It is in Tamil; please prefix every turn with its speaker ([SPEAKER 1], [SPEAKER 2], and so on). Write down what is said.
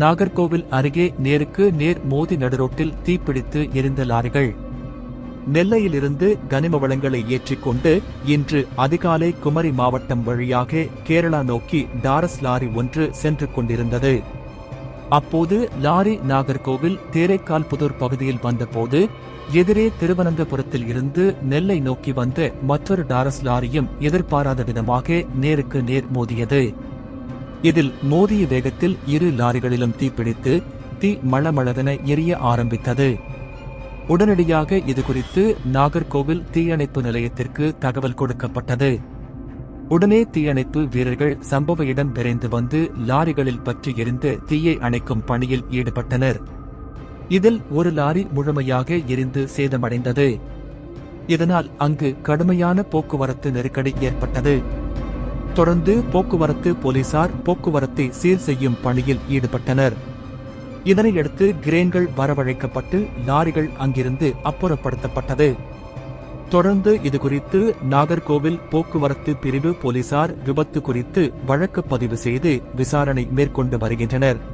[SPEAKER 1] நாகர்கோவில் அருகே நேருக்கு நேர் மோதி நடுரோட்டில் தீப்பிடித்து எரிந்த லாரிகள். நெல்லையிலிருந்து கனிம வளங்களை ஏற்றிக்கொண்டு இன்று அதிகாலை குமரி மாவட்டம் வழியாக கேரளா நோக்கி டாரஸ் லாரி ஒன்று சென்று கொண்டிருந்தது. அப்போது லாரி நாகர்கோவில் தேரைக்கால் புதூர் பகுதியில் வந்தபோது எதிரே திருவனந்தபுரத்தில் இருந்து நெல்லை நோக்கி வந்த மற்றொரு டாரஸ் லாரியும் எதிர்பாராத விதமாக நேருக்கு நேர் மோதியது. இதில் மோதிய வேகத்தில் இரு லாரிகளிலும் தீப்பிடித்து தீ மளமளவென எரிய ஆரம்பித்தது. உடனடியாக இதுகுறித்து நாகர்கோவில் தீயணைப்பு நிலையத்திற்கு தகவல் கொடுக்கப்பட்டது. உடனே தீயணைப்பு வீரர்கள் சம்பவ இடம் விரைந்து வந்து லாரிகளில் பற்றி எரிந்து தீயை அணைக்கும் பணியில் ஈடுபட்டனர். இதில் ஒரு லாரி முழுமையாக எரிந்து சேதமடைந்தது. இதனால் அங்கு கடுமையான போக்குவரத்து நெருக்கடி ஏற்பட்டது. தொடர்ந்து போக்குவரத்து போலீசார் போக்குவரத்தை சீர் செய்யும் பணியில் ஈடுபட்டனர். இதனையடுத்து கிரேன்கள் வரவழைக்கப்பட்டு லாரிகள் அங்கிருந்து அப்புறப்படுத்தப்பட்டது. தொடர்ந்து இதுகுறித்து நாகர்கோவில் போக்குவரத்து பிரிவு போலீசார் விபத்து குறித்து வழக்கு பதிவு செய்து விசாரணை மேற்கொண்டு வருகின்றனர்.